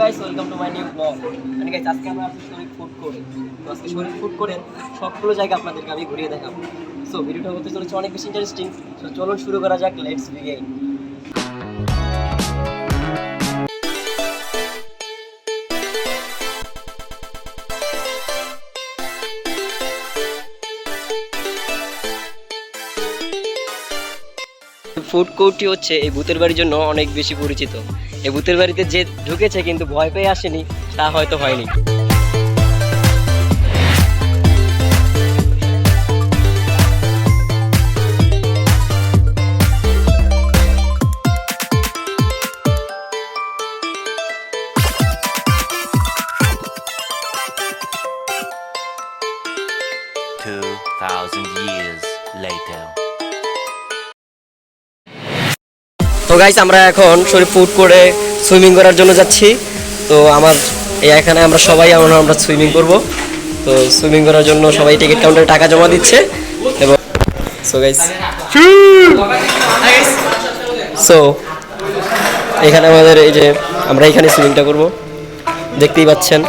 Guys welcome to my new blog মানে guys আজকে আমরা আছি শরীর ফুড করে তো আজকে শরীর ফুড করে সবগুলো জায়গা আপনাদেরকে আমি ঘুরিয়ে দেখাবো। সো ভিডিওটা হতে চলেছে অনেক বেশি ইন্টারেস্টিং সো চলুন শুরু করা যাক লেটস বিগিন ফুড কোর্টটি হচ্ছে এই ভূতের বাড়ির জন্য অনেক বেশি পরিচিত। এই ভূতের বাড়িতে যে ঢুকেছে কিন্তু ভয় পেয়ে আসেনি, তা হয়তো হয়নি Two thousand years later. তো গাইস আমরা এখন শরীর ফুট করে সুইমিং করার জন্য যাচ্ছি। তো আমার এখানে আমরা সবাই, আমরা আমরা সুইমিং করব। তো সুইমিং করার জন্য সবাই টিকিট কাউন্টারে টাকা জমা দিচ্ছে। এবং সো গাইস সো এখানে আমাদের এই যে আমরা এখানে সুইমিংটা করব। দেখতেই পাচ্ছেন।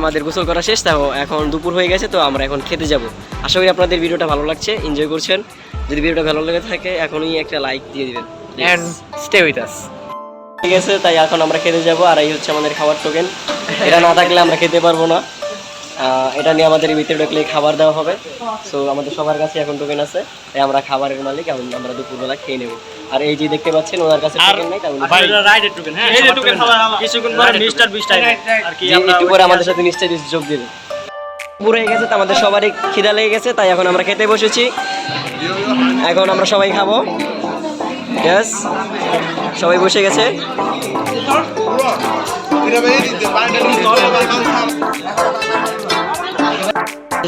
আমাদের গোসল করা শেষ তাও এখন দুপুর হয়ে গেছে তো আমরা এখন খেতে যাব। আশা করি আপনাদের ভিডিওটা ভালো লাগছে এনজয় করছেন। যদি ভিডিওটা ভালো লেগে থাকে এখনই একটা লাইক দিয়ে দিবেন অ্যান্ড স্টে উইথ আস ঠিক আছে তাই এখন আমরা খেতে যাব আর এই হচ্ছে আমাদের খাবার টোকেন এটা না থাকলে আমরা খেতে পারব না। এটা নিয়ে আমাদের ভিতরে ঢুকলে খাবার দেওয়া হবে। সো আমাদের সবার কাছে এখন টোকেন আছে। তাই আমরা খাবারের মালিক এখন আমরা দুপুরবেলা খেয়ে নেব। আর এই যে দেখতে পাচ্ছেন ওনার কাছে টোকেন নেই কারণ কিছুক্ষণ পরে মিস্টার বিস্ট আর কি একটু পরে আমাদের সাথে নিশ্চয়ই যোগ দেবে। পুরো হয়ে গেছে তো আমাদের সবারই খিদা লেগে গেছে তাই এখন আমরা খেতে বসেছি। এখন আমরা সবাই খাব। ইয়েস সবাই বসে গেছে।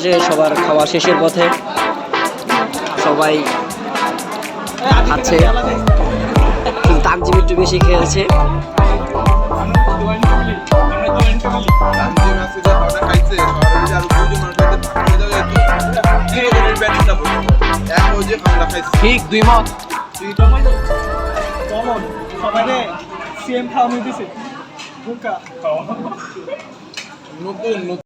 যে সবার খাওয়া শেষের পথে সবাই খাচ্ছে। তাকজিম একটু বেশি খেয়েছে ঠিক দুই মত। Oh,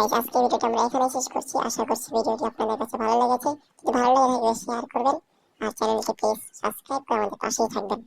সো গাইস আজকে ভিডিওটা আমরা এখানে শেষ করছি। আশা করছি ভিডিওটি আপনাদের কাছে ভালো লেগেছে। যদি ভালো লেগে থাকে শেয়ার করবেন। আর চ্যানেলটি প্লিজ সাবস্ক্রাইব করে আমাদের পাশেই থাকবেন।